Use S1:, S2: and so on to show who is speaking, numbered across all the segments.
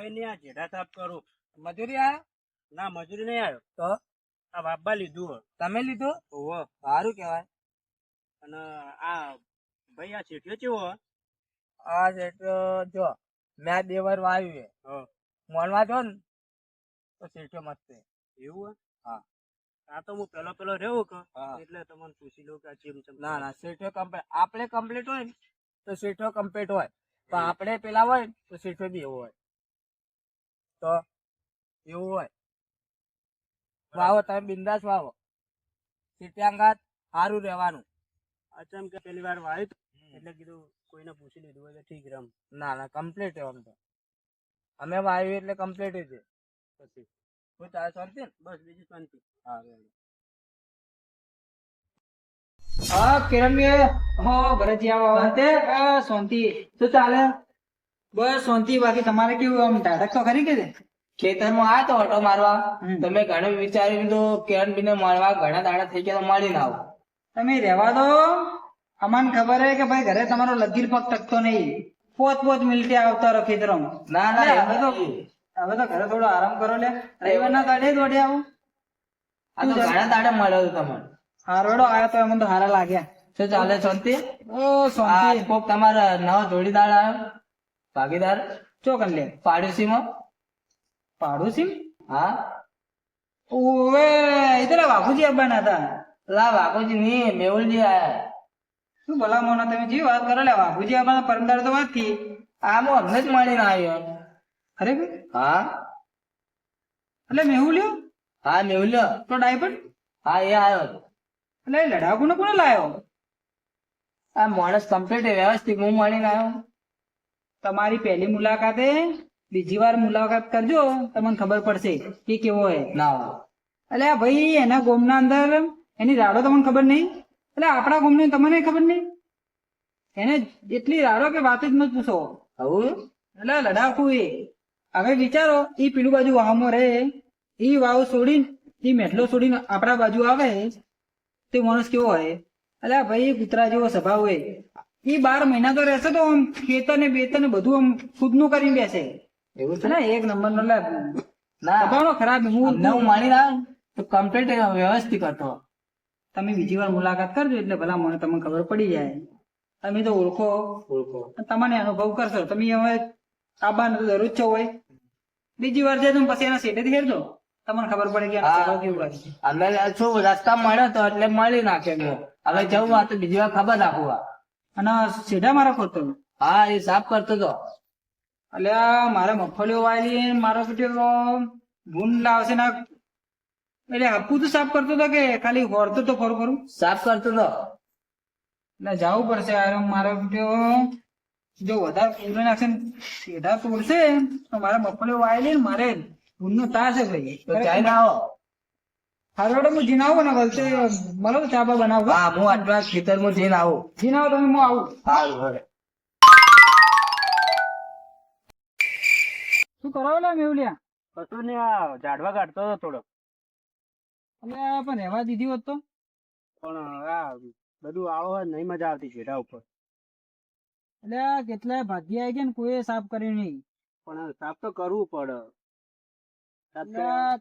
S1: કોઈ નહીં આ જેઠા સાફ કરું.
S2: મજૂરી આયા
S1: ના મજૂરી નહીં આવ્યો.
S2: તો
S1: આ બાબા લીધું હો.
S2: તમે લીધું?
S1: ઓહો
S2: સારું કહેવાય.
S1: અને આ ભાઈ આ શેઠિયો ચેવો?
S2: આ છે જો મેં બે વાર વાવ્યું છે
S1: હા.
S2: જો ને તો શેઠિયો મસ્ત છે
S1: એવું હે?
S2: હા.
S1: આ તો હું પેલો પેલો રહ્યો કે? એટલે તમને પૂછી લઉં કે આ ચેમ ચમ
S2: ના ના શેઠિયો કમ્પ્લીટ આપણે કમ્પ્લીટ હોય ને તો શેઠિયો કમ્પ્લીટ હોય. પણ આપણે પેલા હોય તો શેઠિયો બી એવો હોય. તો એવું હોય. વાવો તમે બિંદાસ વાવો. શેઠિયાંગાત સારું રહેવાનું.
S1: આ કે પેલી વાર વાયું એટલે કીધું કોઈને પૂછી લીધું હોય તો ઠીક રમ
S2: ના ના કમ્પ્લીટ એમ તો. અમે વાવ્યું એટલે કમ્પ્લીટ છે.
S1: પછી?
S2: હું તારે શાંતિ?
S1: બસ બીજી શાંતિ.
S2: હા.
S3: હા કિરણભાઈ હો ભરતજી આવો. શાંતિ. શું ચાલે? બસ શાંતિ. બાકી તમારે કેવું આમ ધાડક તો ખરી કે?
S2: ખેતરમાં આ તો ઓટો મારવા. તમે ઘણું વિચાર્યું તો કિરણ બીને મળવા ઘણા દાડા થઈ ગયા તો ના આવો.
S3: તમે રહેવા દો. અમને ખબર હે કે ભાઈ ઘરે તમારો લગીર પગ ટકતો નહીં. પોત પોત મિનિટે આવતા રહો ખેતરોમાં.
S2: ના ના
S3: હવે તો હવે તો ઘરે થોડો આરામ કરો લે. રવિવારના દાડે જ દોડે આવું
S2: આ તો ઘણા દાડા મળ્યો તમને.
S3: હારોડો આવ્યો તો એમને તો હારા લાગ્યા.
S2: શું ચાલે શાંતિ?
S3: ઓ શાંતિ.
S2: કોક તમારા નવો જોડીદાર આવ્યો ભાગીદાર
S3: ચો કર લે.
S2: પાડોશીમાં?
S3: પાડોશી
S2: હા.
S3: ઓવે તો બાપુજી આવવાના હતા.
S2: લા બાપુજી ની મેહુલજી આયા
S3: શું ભલા મોના તમે જે વાત કરો લે બાપુજી આવવાના પરમદાર તો વાતથી
S2: આમ અમને જ મળીને આવ્યો.
S3: અરે ભાઈ.
S2: હા.
S3: એટલે મેહું લ્યો
S2: હા મેહુલ્યો.
S3: તો ડાયપર
S2: હા એ આવ્યો
S3: એટલે એ લડાકુને કોને લાયો?
S2: આ માણસ કમ્પ્લીટ વ્યવસ્થિત હું મળીને આવ્યો.
S3: તમારી પહેલી મુલાકાતે બીજી વાર મુલાકાત કરજો તમને ખબર પડશે કે કેવો હે.
S2: ના.
S3: એટલે ભાઈ એના ગોમના અંદર એની રાડો તમને ખબર નહીં? એટલે આપણા ગોમની તમને ખબર નહીં? એને એટલી રાડો કે વાત જ ન પૂછો.
S2: આવું?
S3: એટલે લડાકુ એ. હવે વિચારો એ પેલું બાજુ વાવમાં રહે એ વાવ છોડીને એ મેટલો છોડીને આપણા બાજુ આવે તે માણસ કેવો હોય એટલે ભાઈ કૂતરા જેવો સ્વભાવ હોય ઈ બાર મહિના તો રહેશે તો આમ ખેતર ને બેતર ને બધું આમ ખુદનું કરીને બેસે.
S2: એવું છે?
S3: ને એક નંબર નો
S2: ના.
S3: ખરાબ હું
S2: હું માની ના તો કમ્પ્લીટ વ્યવસ્થિત હતો.
S3: તમે બીજી વાર મુલાકાત કરજો એટલે ભલા મને તમને ખબર પડી જાય. તમે તો ઓળખો.
S2: ઓળખો.
S3: તમને અનુભવ કરશો. તમે હવે આબાને તો દરરોજ છો હોય. બીજી વાર જાય તો પછી એના સેટેથી હેરજો. તમને ખબર પડે કે. સ્વભાવ હોય.
S2: અમે શું રસ્તા મળ્યો તો એટલે મળી નાખે. હવે જવું આ તો બીજી વાર ખબર રાખું આ.
S3: અને સીધા મારા ખોતો
S2: હા એ સાફ કરતો હતો
S3: એટલે મારે મગફળીઓ વાયેલી ને મારો બેટો ભૂંડ લાવશે ના એટલે હપ્પુ તો સાફ કરતો હતો કે ખાલી હોરતો તો ખરું ખરું
S2: સાફ કરતો હતો
S3: એટલે જવું પડશે યાર મારો પીટીઓ. જો વધારે કૂતરો નાખશે સીધા તોડશે. તો મારે મગફળીઓ વાયેલી ને મારે ભૂંડનો તાર છે ભાઈ.
S2: તો ચાઈ ના આવો
S3: હારોડે હું જીન આવું ને વલસે મળો ચાબા બનાવું
S2: હા હું આટલા ખેતરમાં જીન આવું.
S3: જીન આવો તમે હું આવું.
S2: સારું હવે.
S3: શું કરાવો મેવલિયા?
S1: કશું ને આ ઝાડવા કાઢતો હતો થોડો
S3: એટલે આ પણ રહેવા દીધી હોત તો.
S1: પણ આ બધું આવો હોય નહીં મજા આવતી છેડા ઉપર.
S3: એટલે આ કેટલાય ભાગ્ય આવી ગયા ને કોઈ સાફ કર્યું નહીં.
S1: પણ સાફ તો કરવું પડે.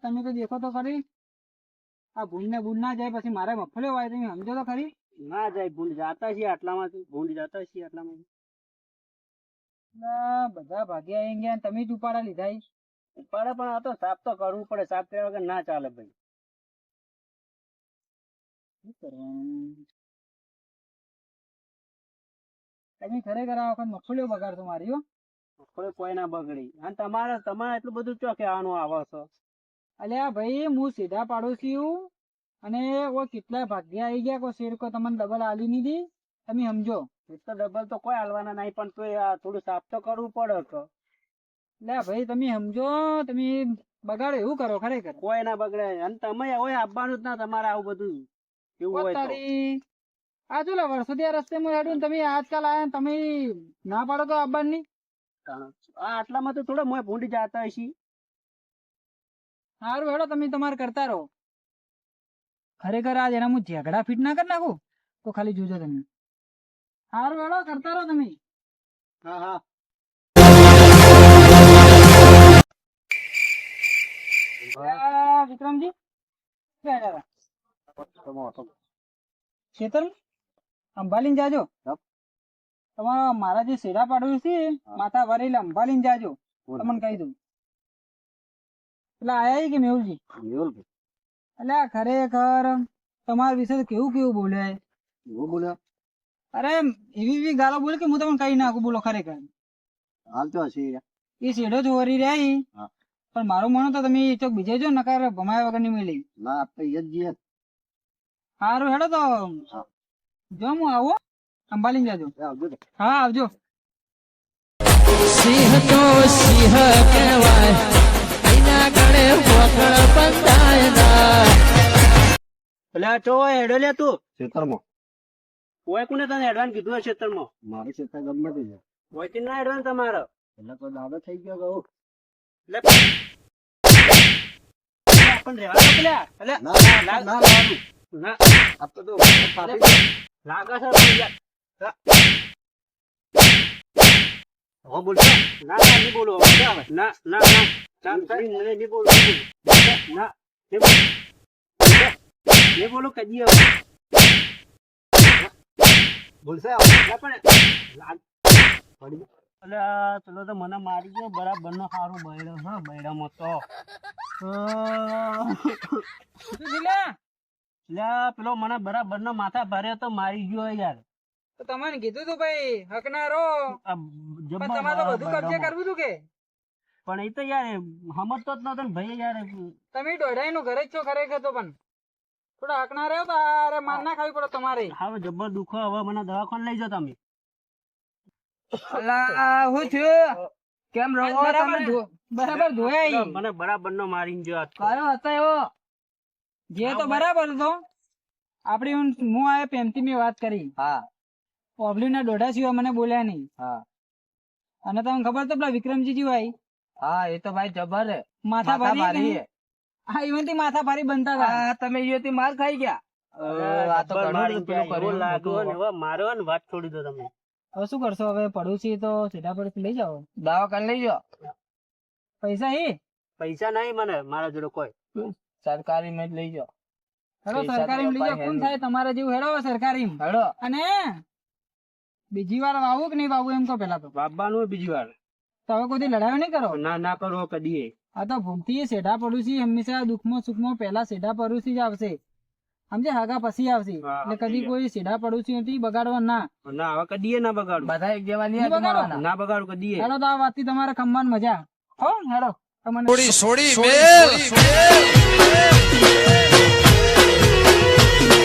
S3: તમે તો દેખો તો ખરી. આ ભૂંડ ને ભૂંડ ના જાય પછી મારે મફળ્યો વાય તમે સમજો તો ખરી?
S1: ના જાય ભૂંડ જાતા છીએ આટલામાં ભૂંડ જાતા છીએ આટલામાં.
S3: આ બધા ભાગ્યા આવી ગયા તમે જ ઉપાડા લીધા ઈ.
S1: પણ આ તો સાફ તો કરવું પડે સાફ કર્યા વગર ના ચાલે ભાઈ.
S3: તમે ખરેખર આ વખત મફળ્યો બગાડતો મારી હો.
S1: કોઈ કોઈ ના બગડી. અને તમારે તમારે એટલું બધું ચો કે આનું આવો છો?
S3: અલ્યા ભાઈ હું સીધા પાડોશી છું અને ઓ કેટલા ભાગ્ય આવી ગયા કોઈ શેર કોઈ તમને ડબલ આલી નહીં દી. તમે સમજો.
S1: તો ડબલ તો કોઈ હાલવાના નહીં પણ તો થોડું સાફ તો કરવું પડે કે
S3: એટલે ભાઈ તમે સમજો તમે બગાડો એવું કરો ખરેખર.
S1: કોઈ ના બગડે. અને તમે હોય આપવાનું જ ના તમારે આવું બધું. એવું હોય
S3: આ જો વર્ષો વર્ષોથી રસ્તે માં હેડું ને તમે આજકાલ આયા તમે ના પાડો તો આવવાની
S1: આટલામાં તો થોડા મોય ભૂંડી જતા હશી.
S3: સારું હેડો તમે તમારે કરતા રહો. ખરેખર આજ એના હું ઝઘડા ફીટ ના કરી નાખું? તો ખાલી જોજો તમે. સારું હેડો કરતા રહો તમે.
S1: હા હા.
S3: વિક્રમજી? ખેતર અંબાલીને જાજો. તમારા મારા જે શેરા પાડવું છે માથા ભરેલા અંબાલીન જાજો. તમને કહી દઉં. પેલા આયા કે મેહુલજી? એટલે આ ખરેખર તમારા વિશે તો કેવું કેવું બોલે? અરે એવી એવી ગાળો બોલે કે હું તમને કઈ નાખું બોલો ખરેખર. એ શેડો ચોરી રહ્યા પણ મારું માનો તો તમે ચોક બીજે જો નકાર ભમાયા વગરની મળી સારું હેડો તો. જો હું આવો અંબાલી જાજો. હા આવજો.
S4: સિંહ તો સિંહ કહેવાય. એના ગળે વગર બંધાય ના
S1: એટલે ચો હેડો લે તું.
S2: ખેતરમાં.
S1: કોઈ કોને તને હેડવાન કીધું હશે ખેતરમાં?
S2: મારે ખેતર ગમે તે છે.
S1: કોઈ ના હેડવાન તમારો.
S2: એટલે કોઈ દાદો થઈ ગયો કહું.
S1: એટલે આપણને રહેવા દો પેલા. એટલે
S2: ના ના ના
S1: ના
S2: આ તો જો
S1: લાગે છે યાર. હવે બોલશો? ના ના નહીં બોલું ના ના ના. ના ચાલ, ચાલ. નહીં, નહીં બોલું. ના નહીં બોલું. કદી
S2: બોલશે
S1: પણ પેલો તો મને મારી ગયો બરાબર નો સારું બૈડો હા બૈડામાં તો. પેલો મને બરાબર નો માથા ભર્યો તો મારી ગયો યાર.
S3: તો તમને કીધું તું ભાઈ હકના રહો.
S1: આ
S3: પણ
S1: જબ્બર
S3: તમારે બધું કબજે કરવું તું કે?
S1: પણ એ તો યાર સમજતો જ નતો ને ભાઈ યાર
S3: તમે દોઢાઈ નું ઘરે જ છો ખરેખર તો પણ થોડો હકના રહ્યો તો અરે માર ના ખાવી પડે તમારે.
S1: હવે જબ્બર દુખો હવે મને દવાખાને લઈ જાઓ તમે.
S3: હું થયું? કેમ રહો? બરાબર બરાબર. ધોયા
S1: મને બરાબર નો મારીને જો
S3: કયો હતો એવો? જે તો બરાબર હતો. આપડી હું આ પ્રેમથી મેં વાત કરી.
S2: હા.
S3: ઓબલી ના દોઢા સિવાય મને બોલ્યા નહીં.
S2: હા.
S3: અને તમને ખબર તો પેલા વિક્રમજી જીવાય
S2: હા એ તો ભાઈ જબર હે.
S3: માથા ભારી હા. ઈવનથી માથા ભારી બનતા હતા.
S2: તમે તમે ઈયોથી માર ખાઈ ગયા? આ તો ઘણું પેલું કર્યું
S1: લાગ્યો ને વાત છોડી દો તમે.
S3: હવે શું કરશો હવે? પડોશી તો સીધા પર લઈ જાઓ.
S2: દાવા કરી લઈ જાઓ.
S3: પૈસા એ
S1: પૈસા નહીં મને મારા જોડે કોઈ.
S2: સરકારી મેં જ લઈ જાઓ.
S3: હેડો સરકારી લઈ જાઓ. કોણ થાય? તમારે જેવું હેડો સરકારી
S2: હેડો.
S3: અને બીજી વાર વાવું કે નહીં વાવું એમ તો પેલા તો.
S1: વાવવાનું બીજી વાર.
S3: તો હવે કોઈ લડાયો નહીં કરો?
S1: ના ના કરો કદી
S3: આ તો ભૂમતી સેઢા પડોશી હંમેશા દુઃખમાં સુખમાં પહેલા સેઢા પડોશી જ આવશે. સમજે હાગા પછી આવશે. એટલે કદી કોઈ સેઢા પડોશી નથી બગાડવા ના.
S1: ના હવે કદી ના બગાડ.
S2: બધા એક જેવા નહીં
S3: બગાડો.
S1: ના બગાડું કદી
S3: હેડો તો આ વાતથી તમારે ખમવાની મજા. હો હેડો. તમને
S4: છોડી છોડી મેલ